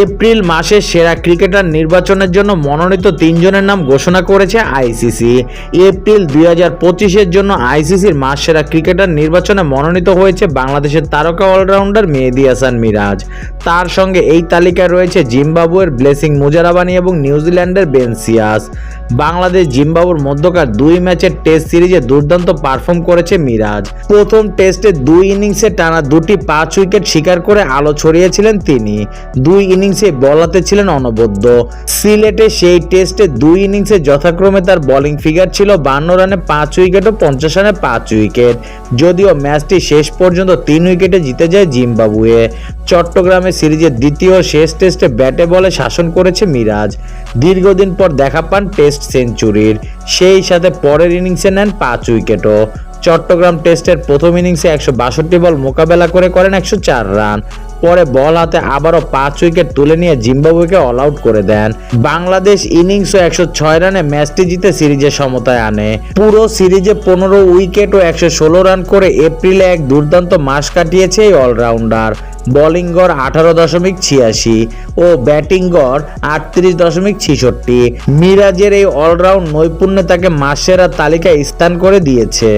April মাসের সেরা cricketer নির্বাচনের জন্য মনোনীত তিনজনের নাম ঘোষণা করেছে আইসিসি। এপ্রিল দুই হাজার পঁচিশের জন্য আইসিসির মাস সেরা ক্রিকেটার নির্বাচনে মনোনীত হয়েছে বাংলাদেশের তারকা অলরাউন্ডার মেহেদি হাসান মিরাজ। তার সঙ্গে এই তালিকায় রয়েছে জিম্বাবুয়ের ব্লেসিং মুজারাবানি এবং নিউজিল্যান্ডের বেনসিয়াস বাংলাদেশ জিম্বাবুর মধ্যকার দুই ম্যাচের টেস্ট সিরিজে দুর্দান্ত পারফর্ম করেছে মিরাজ। প্রথম টেস্টে দুই ইনিংসে টানা দুটি পাঁচ উইকেট শিকার করে আলো ছড়িয়েছিলেন তিনি। দুই ইনিংসে বল হাতে ছিলেন অনবদ্য। সিলেটে সেই টেস্টে দুই ইনিংসে যথাক্রমে তার বোলিং ফিগার ছিল বান্ন রানে পাঁচ উইকেট ও পঞ্চাশ রানে পাঁচ উইকেট। যদিও ম্যাচটি শেষ পর্যন্ত তিন উইকেটে জিতে যায় জিম্বাবুয়ে। চট্টগ্রামে সিরিজের দ্বিতীয় শেষ টেস্টে ব্যাটে বলে শাসন করেছে মিরাজ। দীর্ঘদিন পর দেখা পান টেস্ট সেঞ্চুরির সেই সাথে পরের ইনিংসে নেন পাঁচ উইকেটও। চট্টগ্রাম টেস্টের প্রথম ইনিংসে একশো বাষট্টি বল মোকাবেলা করে করেন একশো চার রান। পরে বল হাতে আবারও পাঁচ উইকেট তুলে নিয়ে জিম্বাবুয়েকে অল আউট করে দেন। বাংলাদেশ ইনিংসও একশো ছয় রানে ম্যাচটি জিতে সিরিজে সমতায় আনে। পুরো সিরিজে পনেরো উইকেট ও একশো ষোলো রান করে এপ্রিলে এক দুর্দান্ত মাস কাটিয়েছে এই অলরাউন্ডার বোলিং গড় আঠারো দশমিক ছিয়াশি ও ব্যাটিং গড় আটত্রিশ দশমিক ছিষট্টি। মিরাজের এই অলরাউন্ড নৈপুণ্যে তাকে মাসেরা তালিকায় স্থান করে দিয়েছে।